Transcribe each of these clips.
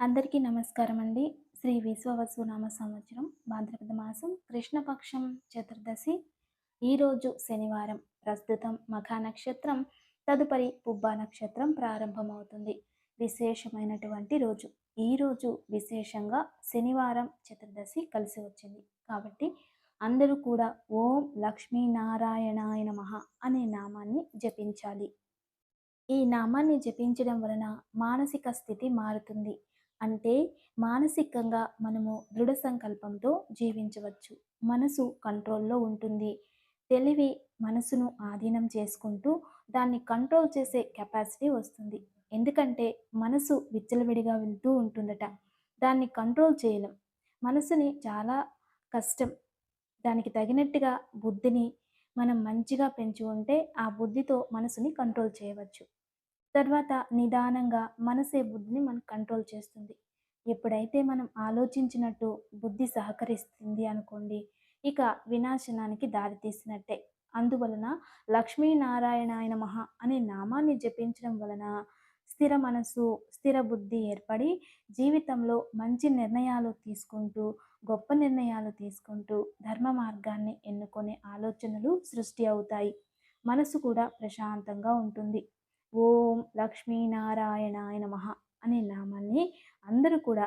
అందరికీ నమస్కారం అండి. శ్రీ విశ్వవసునామ సంవత్సరం భాద్రపద మాసం కృష్ణపక్షం చతుర్దశి. ఈరోజు శనివారం. ప్రస్తుతం మఖ నక్షత్రం తదుపరి పుబ్బా నక్షత్రం ప్రారంభమవుతుంది. విశేషమైనటువంటి రోజు. ఈరోజు విశేషంగా శనివారం చతుర్దశి కలిసి వచ్చింది. కాబట్టి అందరూ కూడా ఓం లక్ష్మీనారాయణాయ నమః అనే నామాన్ని జపించాలి. ఈ నామాన్ని జపించడం వలన మానసిక స్థితి మారుతుంది. అంటే మానసికంగా మనము దృఢ సంకల్పంతో జీవించవచ్చు. మనసు కంట్రోల్లో ఉంటుంది. తెలివి మనసును ఆధీనం చేసుకుంటూ దాన్ని కంట్రోల్ చేసే కెపాసిటీ వస్తుంది. ఎందుకంటే మనసు విచ్చలవిడిగా వెళ్తూ ఉంటుందట. దాన్ని కంట్రోల్ చేయలేం. మనసుని చాలా కష్టం దానికి తగినట్టుగా బుద్ధిని మనం మంచిగా పెంచి ఉంటే ఆ బుద్ధితో మనసుని కంట్రోల్ చేయవచ్చు. తర్వాత నిదానంగా మనసే బుద్ధిని మనం కంట్రోల్ చేస్తుంది. ఎప్పుడైతే మనం ఆలోచించినట్టు బుద్ధి సహకరిస్తుంది అనుకోండి ఇక వినాశనానికి దారితీసినట్టే అందువలన లక్ష్మీనారాయణాయన మహా అనే నామాన్ని జపించడం వలన స్థిర మనసు స్థిర బుద్ధి ఏర్పడి జీవితంలో మంచి నిర్ణయాలు తీసుకుంటూ గొప్ప నిర్ణయాలు తీసుకుంటూ ధర్మ మార్గాన్ని ఎన్నుకునే ఆలోచనలు సృష్టి అవుతాయి. మనసు కూడా ప్రశాంతంగా ఉంటుంది. ఓం లక్ష్మీనారాయణాయ నమ అనే నామాన్ని అందరూ కూడా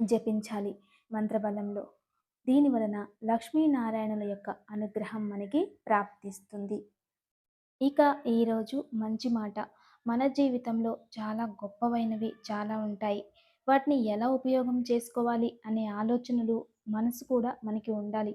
జపించాలి మంత్రబలంలో. దీని వలన లక్ష్మీనారాయణుల యొక్క అనుగ్రహం మనకి ప్రాప్తిస్తుంది. ఇక ఈరోజు మంచి మాట. మన జీవితంలో చాలా గొప్పవైనవి చాలా ఉంటాయి. వాటిని ఎలా ఉపయోగం చేసుకోవాలి అనే ఆలోచనలు మనసు కూడా మనకి ఉండాలి.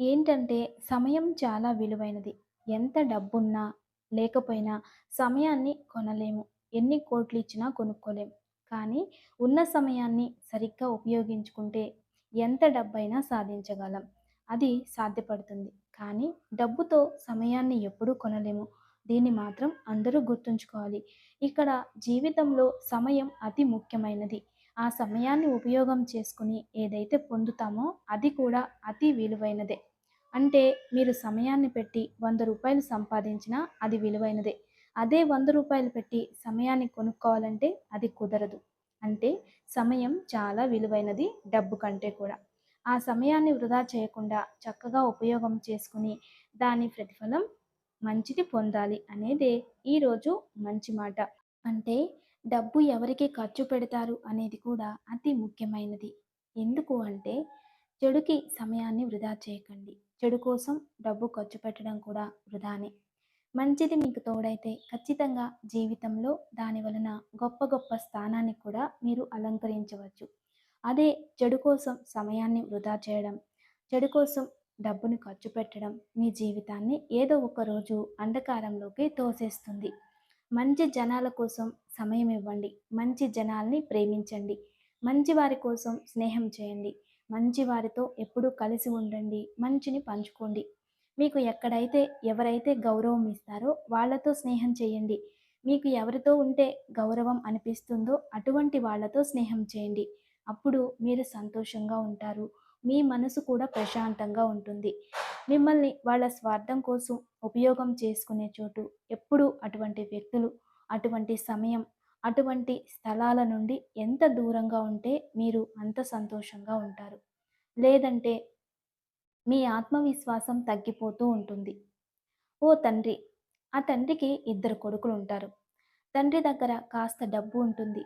ఏంటంటే సమయం చాలా విలువైనది. ఎంత డబ్బున్నా లేకపోయినా సమయాన్ని కొనలేము. ఎన్ని కోట్లు ఇచ్చినా కొనుక్కోలేము కానీ ఉన్న సమయాన్ని సరిగ్గా ఉపయోగించుకుంటే ఎంత డబ్బైనా సాధించగలం. అది సాధ్యపడుతుంది. కానీ డబ్బుతో సమయాన్ని ఎప్పుడూ కొనలేము. దీన్ని మాత్రం అందరూ గుర్తుంచుకోవాలి. ఇక్కడ జీవితంలో సమయం అతి ముఖ్యమైనది. ఆ సమయాన్ని ఉపయోగం చేసుకుని ఏదైతే పొందుతామో అది కూడా అతి విలువైనదే. అంటే మీరు సమయాన్ని పెట్టి వంద రూపాయలు సంపాదించినా అది విలువైనదే. అదే వంద రూపాయలు పెట్టి సమయాన్ని కొనుక్కోవాలంటే అది కుదరదు. అంటే సమయం చాలా విలువైనది డబ్బు కంటే కూడా. ఆ సమయాన్ని వృధా చేయకుండా చక్కగా ఉపయోగం చేసుకుని దాని ప్రతిఫలం మంచిది పొందాలి అనేదే ఈరోజు మంచి మాట. అంటే డబ్బు ఎవరికి ఖర్చు పెడతారు అనేది కూడా అతి ముఖ్యమైనది. ఎందుకు అంటే చెడుకి సమయాన్ని వృధా చేయకండి. చెడు కోసం డబ్బు ఖర్చు పెట్టడం కూడా వృధానే. మంచిది మీకు తోడైతే ఖచ్చితంగా జీవితంలో దాని వలన గొప్ప గొప్ప స్థానాన్ని కూడా మీరు అలంకరించవచ్చు. అదే చెడు కోసం సమయాన్ని వృధా చేయడం చెడు కోసం డబ్బును ఖర్చు పెట్టడం మీ జీవితాన్ని ఏదో ఒక రోజు అంధకారంలోకి తోసేస్తుంది. మంచి జనాల కోసం సమయం ఇవ్వండి. మంచి జనాల్ని ప్రేమించండి. మంచి వారి కోసం స్నేహం చేయండి. మంచి వారితో ఎప్పుడూ కలిసి ఉండండి. మంచిని పంచుకోండి. మీకు ఎక్కడైతే ఎవరైతే గౌరవం ఇస్తారో వాళ్ళతో స్నేహం చేయండి. మీకు ఎవరితో ఉంటే గౌరవం అనిపిస్తుందో అటువంటి వాళ్ళతో స్నేహం చేయండి. అప్పుడు మీరు సంతోషంగా ఉంటారు. మీ మనసు కూడా ప్రశాంతంగా ఉంటుంది. మిమ్మల్ని వాళ్ళ స్వార్థం కోసం ఉపయోగం చేసుకునే చోటు ఎప్పుడూ అటువంటి వ్యక్తులు అటువంటి సమయం అటువంటి స్థలాల నుండి ఎంత దూరంగా ఉంటే మీరు అంత సంతోషంగా ఉంటారు. లేదంటే మీ ఆత్మవిశ్వాసం తగ్గిపోతూ ఉంటుంది. ఓ తండ్రి ఆ తండ్రికి ఇద్దరు కొడుకులు ఉంటారు. తండ్రి దగ్గర కాస్త డబ్బు ఉంటుంది.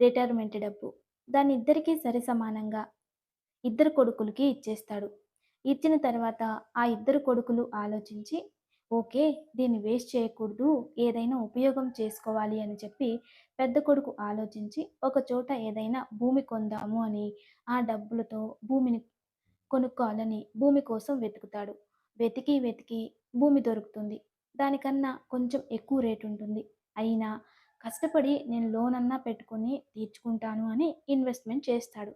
రిటైర్మెంట్ డబ్బు. దాని ఇద్దరికీ సరి సమానంగా ఇద్దరు కొడుకులకి ఇచ్చేస్తాడు. ఇచ్చిన తర్వాత ఆ ఇద్దరు కొడుకులు ఆలోచించి ఓకే దీన్ని వేస్ట్ చేయకూడదు ఏదైనా ఉపయోగం చేసుకోవాలి అని చెప్పి పెద్ద కొడుకు ఆలోచించి ఒక చోట ఏదైనా భూమి కొందాము అని ఆ డబ్బులతో భూమిని కొనుక్కోవాలని భూమి కోసం వెతుకుతాడు. వెతికి వెతికి భూమి దొరుకుతుంది. దానికన్నా కొంచెం ఎక్కువ రేటు ఉంటుంది. అయినా కష్టపడి నేను లోన్ అన్నా పెట్టుకొని తీర్చుకుంటాను అని ఇన్వెస్ట్మెంట్ చేస్తాడు.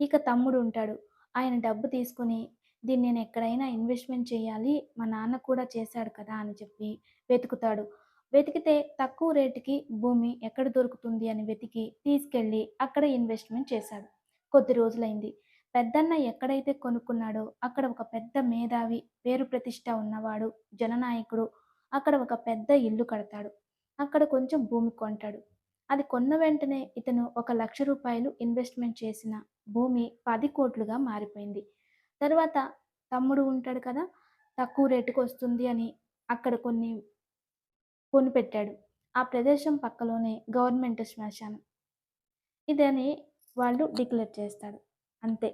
ఇక తమ్ముడు ఉంటాడు. ఆయన డబ్బు తీసుకొని దీన్ని నేను ఎక్కడైనా ఇన్వెస్ట్మెంట్ చేయాలి మా నాన్న కూడా చేశాడు కదా అని చెప్పి వెతుకుతాడు. వెతికితే తక్కువ రేటుకి భూమి ఎక్కడ దొరుకుతుంది అని వెతికి తీసుకెళ్ళి అక్కడ ఇన్వెస్ట్మెంట్ చేశాడు. కొద్ది రోజులైంది. పెద్దన్న ఎక్కడైతే కొనుక్కున్నాడో అక్కడ ఒక పెద్ద మేధావి పేరు ప్రతిష్ట ఉన్నవాడు జననాయకుడు. అక్కడ ఒక పెద్ద ఇల్లు కడతాడు. అక్కడ కొంచెం భూమి కొంటాడు. అది కొన్న వెంటనే ఇతను ఒక లక్ష రూపాయలు ఇన్వెస్ట్మెంట్ చేసిన భూమి పది కోట్లుగా మారిపోయింది. తర్వాత తమ్ముడు ఉంటాడు కదా తక్కువ రేటుకు వస్తుంది అని అక్కడ కొన్ని కొనిపెట్టాడు ఆ ప్రదేశం పక్కలోనే గవర్నమెంట్ శ్మశానం. ఇదని వాళ్ళు డిక్లేర్ చేస్తాడు. అంతే.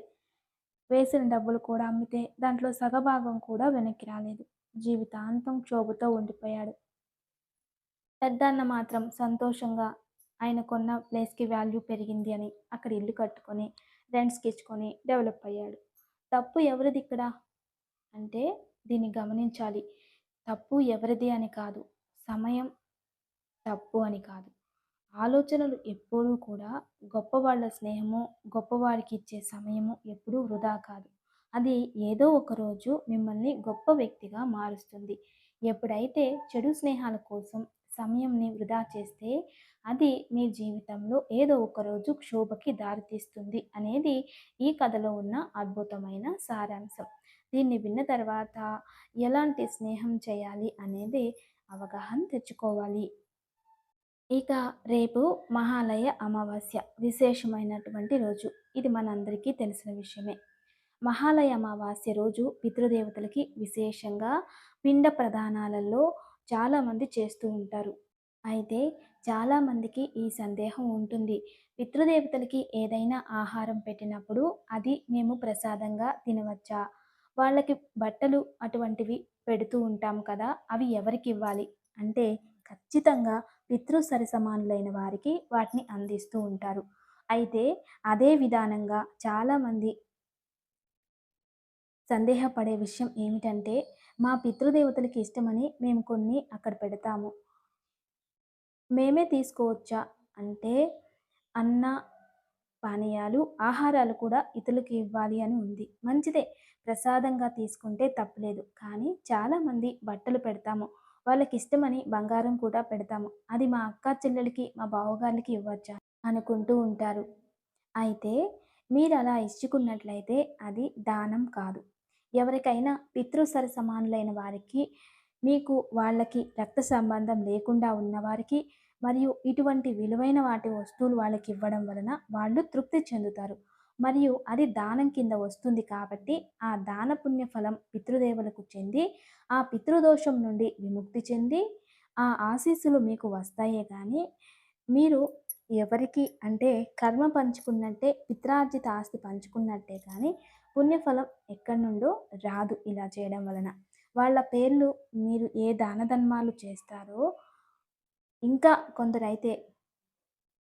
వేసిన డబ్బులు కూడా అమ్మితే దాంట్లో సగభాగం కూడా వెనక్కి రాలేదు. జీవితాంతం క్షోభతో ఉండిపోయాడు. పెద్దన్న మాత్రం సంతోషంగా ఆయన కొన్న ప్లేస్కి వాల్యూ పెరిగింది అని అక్కడ ఇల్లు కట్టుకొని రెంట్స్కి ఇచ్చుకొని డెవలప్ అయ్యాడు. తప్పు ఎవరిది ఇక్కడ? అంటే దీన్ని గమనించాలి. తప్పు ఎవరిది అని కాదు సమయం తప్పు అని కాదు. ఆలోచనలు ఎప్పుడూ కూడా గొప్పవాళ్ళ స్నేహము గొప్పవారికి ఇచ్చే సమయము ఎప్పుడూ వృధా కాదు. అది ఏదో ఒక రోజు మిమ్మల్ని గొప్ప వ్యక్తిగా మారుస్తుంది. ఎప్పుడైతే చెడు స్నేహాల కోసం సమయంని వృధా చేస్తే అది మీ జీవితంలో ఏదో ఒక రోజు క్షోభకి దారితీస్తుంది అనేది ఈ కథలో ఉన్న అద్భుతమైన సారాంశం. దీన్ని విన్న తర్వాత ఎలాంటి స్నేహం చేయాలి అనేది అవగాహన తెచ్చుకోవాలి. ఇక రేపు మహాలయ అమావాస్య విశేషమైనటువంటి రోజు. ఇది మనందరికీ తెలిసిన విషయమే. మహాలయ అమావాస్య రోజు పితృదేవతలకి విశేషంగా పిండ ప్రధానాలలో చాలామంది చేస్తూ ఉంటారు. అయితే చాలామందికి ఈ సందేహం ఉంటుంది. పితృదేవతలకి ఏదైనా ఆహారం పెట్టినప్పుడు అది మేము ప్రసాదంగా తినవచ్చా? వాళ్ళకి బట్టలు అటువంటివి పెడుతూ ఉంటాం కదా అవి ఎవరికి ఇవ్వాలి? అంటే ఖచ్చితంగా పితృ సరిసమానులైన వారికి వాటిని అందిస్తూ ఉంటారు. అయితే అదే విధానంగా చాలామంది సందేహపడే విషయం ఏమిటంటే మా పితృదేవతలకి ఇష్టమని మేము కొన్ని అక్కడ పెడతాము. మేమే తీసుకోవచ్చా? అంటే అన్న పానీయాలు ఆహారాలు కూడా ఇతరులకు ఇవ్వాలి అని ఉంది. మంచిదే. ప్రసాదంగా తీసుకుంటే తప్పలేదు. కానీ చాలామంది బట్టలు పెడతాము. వాళ్ళకి ఇష్టమని బంగారం కూడా పెడతాము. అది మా అక్క చెల్లెలకి మా బావగారికి ఇవ్వచ్చా? అనుకుంటూ ఉంటారు. అయితే మీరు అలా ఇచ్చుకున్నట్లయితే అది దానం కాదు. ఎవరికైనా పితృసర సమానులైన వారికి మీకు వాళ్ళకి రక్త సంబంధం లేకుండా ఉన్నవారికి మరియు ఇటువంటి విలువైన వాటి వస్తువులు వాళ్ళకి ఇవ్వడం వలన వాళ్ళు తృప్తి చెందుతారు. మరియు అది దానం కింద వస్తుంది కాబట్టి ఆ దాన పుణ్య ఫలం పితృదేవులకు చెంది ఆ పితృదోషం నుండి విముక్తి చెంది ఆ ఆశీస్సులు మీకు వస్తాయే కానీ మీరు ఎవరికి అంటే కర్మ పంచుకున్నట్టే పిత్రార్జిత ఆస్తి పంచుకున్నట్టే కానీ పుణ్యఫలం ఎక్కడి నుండో రాదు ఇలా చేయడం వలన. వాళ్ళ పేర్లు మీరు ఏ దాన ధర్మాలు చేస్తారో ఇంకా కొందరైతే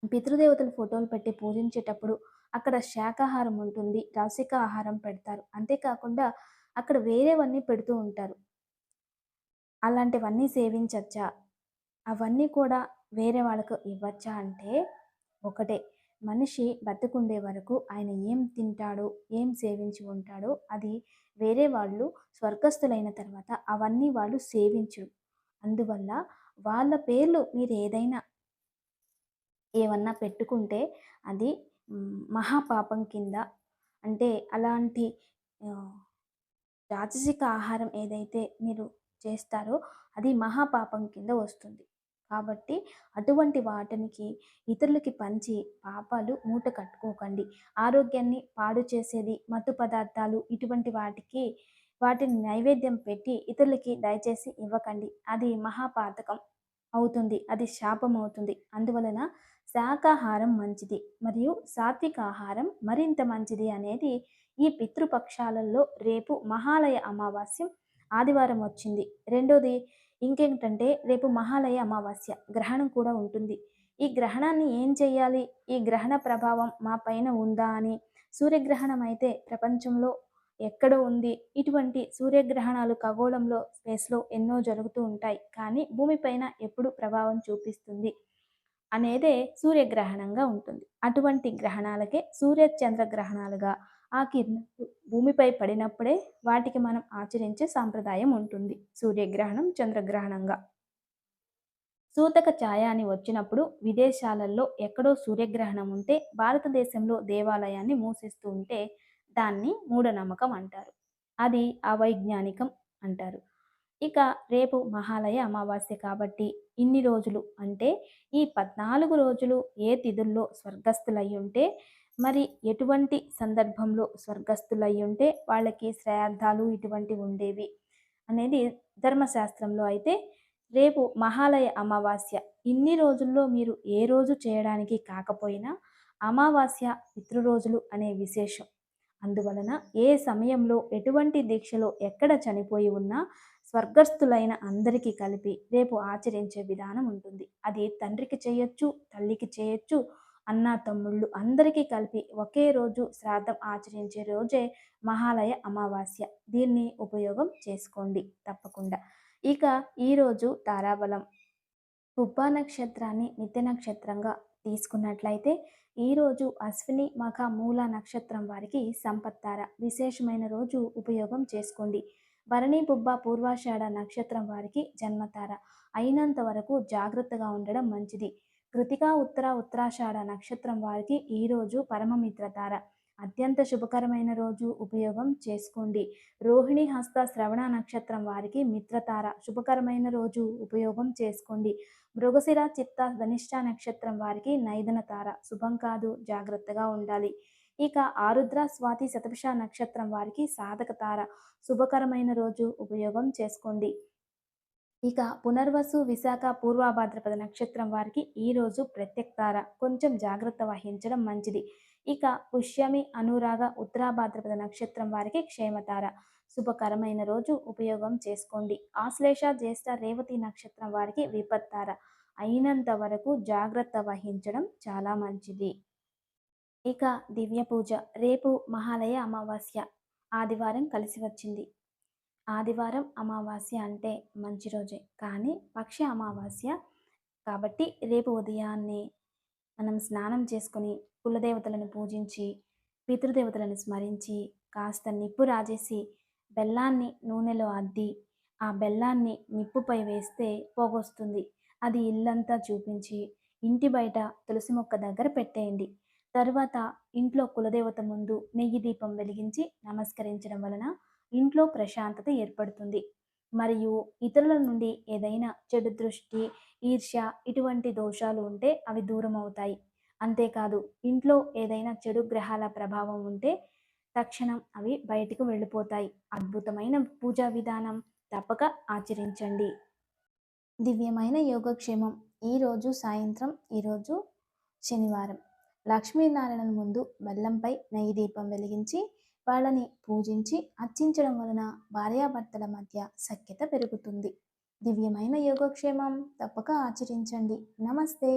పితృదేవతల ఫోటోలు పెట్టి పూజించేటప్పుడు అక్కడ శాకాహారం ఉంటుంది రాసిక ఆహారం పెడతారు. అంతేకాకుండా అక్కడ వేరేవన్నీ పెడుతూ ఉంటారు. అలాంటివన్నీ సేవించచ్చా? అవన్నీ కూడా వేరే వాళ్ళకు ఇవ్వచ్చా అంటే ఒకటే. మనిషి బతుకుండే వరకు ఆయన ఏం తింటాడో ఏం సేవించి ఉంటాడో అది వేరే వాళ్ళు స్వర్గస్థులైన తర్వాత అవన్నీ వాళ్ళు సేవించరు. అందువల్ల వాళ్ళ పేర్లు మీరు ఏదైనా ఏమన్నా పెట్టుకుంటే అది మహాపాపం కింద అంటే అలాంటి రాజసిక ఆహారం ఏదైతే మీరు చేస్తారో అది మహాపాపం కింద వస్తుంది. కాబట్టి అటువంటి వాటికి ఇతరులకి పంచి పాపాలు మూట కట్టుకోకండి. ఆరోగ్యాన్ని పాడు చేసేది మత్తు పదార్థాలు ఇటువంటి వాటికి వాటిని నైవేద్యం పెట్టి ఇతరులకి దయచేసి ఇవ్వకండి. అది మహాపాతకం అవుతుంది. అది శాపం అవుతుంది. అందువలన శాకాహారం మంచిది మరియు సాత్విక ఆహారం మరింత మంచిది అనేది ఈ పితృపక్షాలలో రేపు మహాలయ అమావాస్యం ఆదివారం వచ్చింది. రెండోది ఇంకేంటంటే రేపు మహాలయ అమావాస్య గ్రహణం కూడా ఉంటుంది. ఈ గ్రహణాన్ని ఏం చేయాలి ఈ గ్రహణ ప్రభావం మా పైన ఉందా అని సూర్యగ్రహణం అయితే ప్రపంచంలో ఎక్కడ ఉంది. ఇటువంటి సూర్యగ్రహణాలు ఖగోళంలో స్పేస్లో ఎన్నో జరుగుతూ ఉంటాయి. కానీ భూమిపైన ఎప్పుడు ప్రభావం చూపిస్తుంది అనేదే సూర్యగ్రహణంగా ఉంటుంది. అటువంటి గ్రహణాలకే సూర్య చంద్ర గ్రహణాలుగా ఆ కిరణాలు భూమిపై పడినప్పుడే వాటికి మనం ఆచరించే సాంప్రదాయం ఉంటుంది. సూర్యగ్రహణం చంద్రగ్రహణంగా. సూతక ఛాయ అని వచ్చినప్పుడు విదేశాలలో ఎక్కడో సూర్యగ్రహణం ఉంటే భారతదేశంలో దేవాలయాన్ని మూసిస్తూ ఉంటే దాన్ని మూఢనమ్మకం అంటారు. అది అవైజ్ఞానికం అంటారు. ఇక రేపు మహాలయ అమావాస్య కాబట్టి ఇన్ని రోజులు అంటే ఈ పద్నాలుగు రోజులు ఏ తిథుల్లో స్వర్గస్థులయ్యుంటే ఉంటే మరి ఎటువంటి సందర్భంలో స్వర్గస్థులై ఉంటే వాళ్ళకి శ్రాద్ధాలు ఇటువంటివి ఉండేవి అనేది ధర్మశాస్త్రంలో అయితే రేపు మహాలయ అమావాస్య ఇన్ని రోజుల్లో మీరు ఏ రోజు చేయడానికి కాకపోయినా అమావాస్య పితృరోజులు అనే విశేషం. అందువలన ఏ సమయంలో ఎటువంటి దీక్షలో ఎక్కడ చనిపోయి ఉన్నా స్వర్గస్థులైన అందరికీ కలిపి రేపు ఆచరించే విధానం ఉంటుంది. అది తండ్రికి చేయొచ్చు తల్లికి చేయొచ్చు అన్న తమ్ముళ్ళు అందరికీ కలిపి ఒకే రోజు శ్రాద్ధం ఆచరించే రోజే మహాలయ అమావాస్య. దీన్ని ఉపయోగం చేసుకోండి తప్పకుండా. ఇక ఈరోజు తారాబలం. పుబ్బ నక్షత్రాన్ని నిత్య నక్షత్రంగా తీసుకున్నట్లయితే ఈరోజు అశ్విని మఖ మూల నక్షత్రం వారికి సంపత్తార. విశేషమైన రోజు ఉపయోగం చేసుకోండి. భరణి బుబ్బ పూర్వాషాఢ నక్షత్రం వారికి జన్మతార. అయినంత వరకు జాగ్రత్తగా ఉండడం మంచిది. కృతికా ఉత్తర ఉత్తరాషాఢ నక్షత్రం వారికి ఈరోజు పరమమిత్రతార. అత్యంత శుభకరమైన రోజు ఉపయోగం చేసుకోండి. రోహిణి హస్త శ్రవణ నక్షత్రం వారికి మిత్రతార. శుభకరమైన రోజు ఉపయోగం చేసుకోండి. మృగశిర చిత్త ధనిష్ట నక్షత్రం వారికి నైదన తార. శుభం కాదు జాగ్రత్తగా ఉండాలి. ఇక ఆరుద్ర స్వాతి శతభిష నక్షత్రం వారికి సాధక తార. శుభకరమైన రోజు ఉపయోగం చేసుకోండి. ఇక పునర్వసు విశాఖ పూర్వభాద్రపద నక్షత్రం వారికి ఈరోజు ప్రత్యక్తార. కొంచెం జాగ్రత్త వహించడం మంచిది. ఇక పుష్యమి అనురాగ ఉత్తరాభాద్రపద నక్షత్రం వారికి క్షేమతార. శుభకరమైన రోజు ఉపయోగం చేసుకోండి. ఆశ్లేష జ్యేష్ఠ రేవతి నక్షత్రం వారికి విపత్తార. అయినంత వరకు జాగ్రత్త వహించడం చాలా మంచిది. ఇక దివ్య పూజ. రేపు మహాలయ అమావాస్య. ఆదివారం కలిసి వచ్చింది. ఆదివారం అమావాస్య అంటే మంచి రోజే. కానీ పక్ష అమావాస్య కాబట్టి రేపు ఉదయాన్నే మనం స్నానం చేసుకొని కులదేవతలను పూజించి పితృదేవతలను స్మరించి కాస్త నిప్పు రాజేసి బెల్లాన్ని నూనెలో అద్ది ఆ బెల్లాన్ని నిప్పుపై వేస్తే పోగొస్తుంది. అది ఇల్లంతా చూపించి ఇంటి బయట తులసి మొక్క దగ్గర పెట్టేయండి. తర్వాత ఇంట్లో కులదేవత ముందు నెయ్యి దీపం వెలిగించి నమస్కరించడం వలన ఇంట్లో ప్రశాంతత ఏర్పడుతుంది. మరియు ఇతరుల నుండి ఏదైనా చెడు దృష్టి ఈర్ష్య ఇటువంటి దోషాలు ఉంటే అవి దూరం అవుతాయి. అంతేకాదు ఇంట్లో ఏదైనా చెడు గ్రహాల ప్రభావం ఉంటే తక్షణం అవి బయటకు వెళ్ళిపోతాయి. అద్భుతమైన పూజా విధానం తప్పక ఆచరించండి. దివ్యమైన యోగక్షేమం. ఈరోజు సాయంత్రం ఈరోజు శనివారం. లక్ష్మీనారాయణ ముందు బెల్లంపై నెయ్యి దీపం వెలిగించి వాళ్ళని పూజించి అర్చించడం వలన భార్యాభర్తల మధ్య సఖ్యత పెరుగుతుంది. దివ్యమైన యోగక్షేమం తప్పక ఆచరించండి. నమస్తే.